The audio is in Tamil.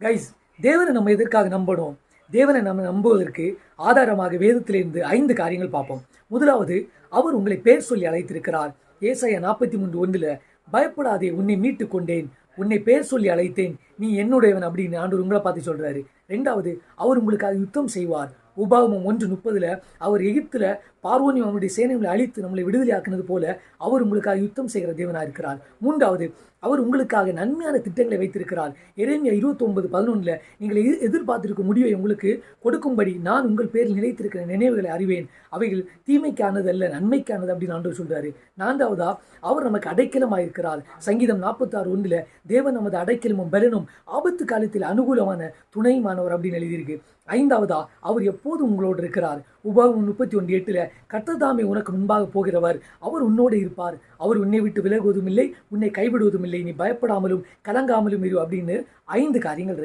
கைஸ் தேவனை நம்ம எதற்காக நம்பணும்? தேவனை நம்ம நம்புவதற்கு ஆதாரமாக வேதத்திலிருந்து ஐந்து காரியங்கள் பார்ப்போம். முதலாவது அவர் உங்களை பேர் சொல்லி அழைத்திருக்கிறார். ஏசாய நாற்பத்தி மூன்று ஒன்றில் பயப்படாதே உன்னை மீட்டு கொண்டேன். உன்னை பேர் சொல்லி அழைத்தேன். நீ என்னுடையவன் அப்படின்னு ஆண்டு உங்களை பார்த்து சொல்றாரு. ரெண்டாவது அவர் உங்களுக்காக யுத்தம் செய்வார். உபாகமம் ஒன்று முப்பதுல அவர் எகிப்தில் பார்வோனி அவனுடைய சேனைகளை அழித்து நம்மளை விடுதலையாக்குனது போல அவர் உங்களுக்காக யுத்தம் செய்கிற தேவனாக இருக்கிறார். மூன்றாவது அவர் உங்களுக்காக நன்மையான திட்டங்களை வைத்திருக்கிறார். இறைமையா இருபத்தி ஒன்பது பதினொன்றில் நீங்கள் எதிர்- எதிர்பார்த்திருக்கும் முடிவை உங்களுக்கு கொடுக்கும்படி நான் உங்கள் பேரில் நிலைத்திருக்கிற நினைவுகளை அறிவேன். அவைகள் தீமைக்கானது அல்ல நன்மைக்கானது அப்படின்னு ஆண்டவர் சொல்றாரு. நான்காவதா அவர் நமக்கு அடைக்கலமாக இருக்கிறார் சங்கீதம் நாற்பத்தாறு ஒன்றில் தேவன் நமது அடைக்கலமும் பலனும் ஆபத்து காலத்தில் அனுகூலமான துணையுமானவர் அப்படின்னு எழுதியிருக்கு. ஐந்தாவதா அவர் எப்போதும் உங்களோடு இருக்கிறார்? உபாகம் முப்பத்தி ஒன்று எட்டுல கர்த்ததாமே உனக்கு முன்பாக போகிறவர். அவர் உன்னோடு இருப்பார். அவர் உன்னை விட்டு விலகுவதும் இல்லை உன்னை கைவிடுவதும் இல்லை. நீ பயப்படாமலும் கலங்காமலும் இரு அப்படின்னு ஐந்து காரியங்கள்